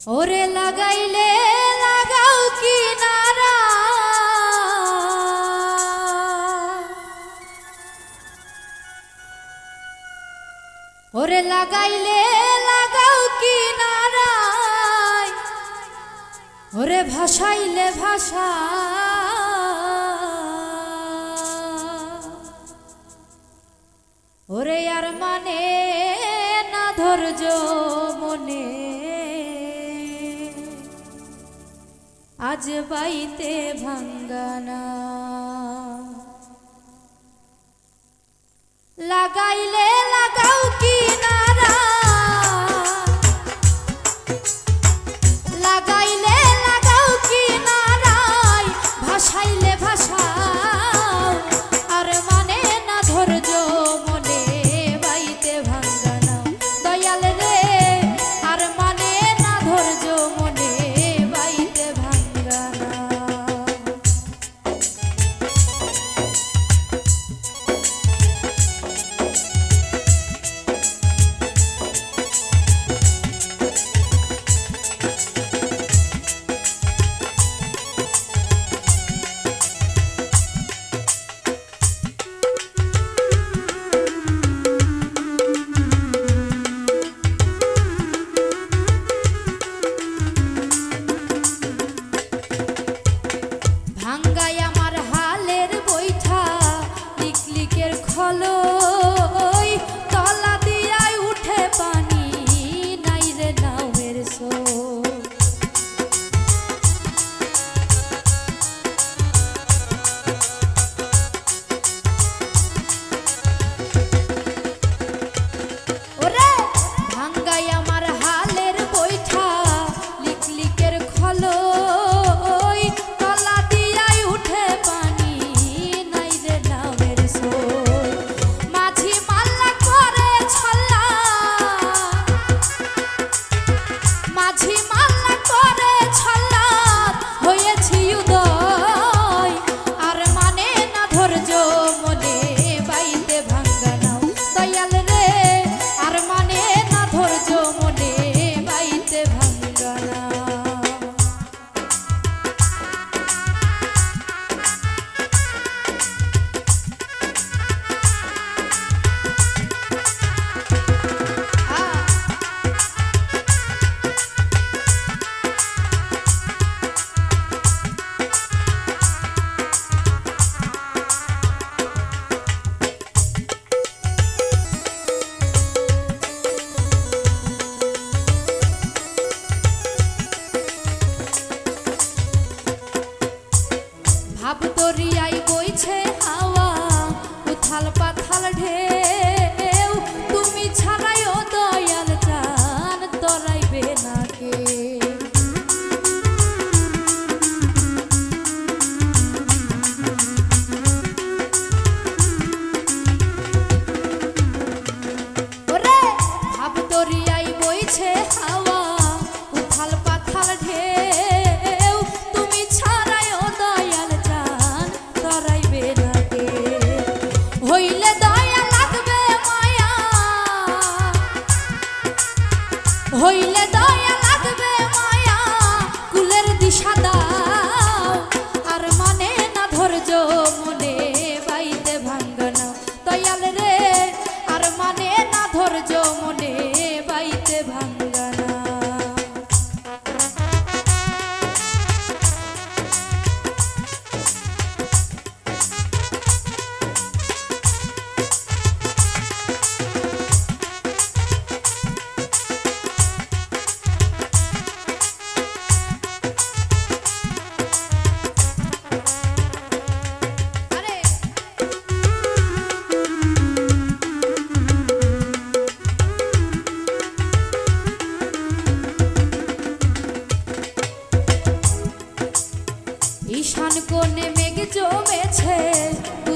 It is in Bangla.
ওরে লাগাইলে লাগাও কি নারা ওরে লাগাইলে লাগাও কি নারায় ওরে ভাসাইলে ভাষা ওরে আর মানে না ধৈর্য মনে। আজ পাইতে ভাঙ্গানা। লাগাইলে হে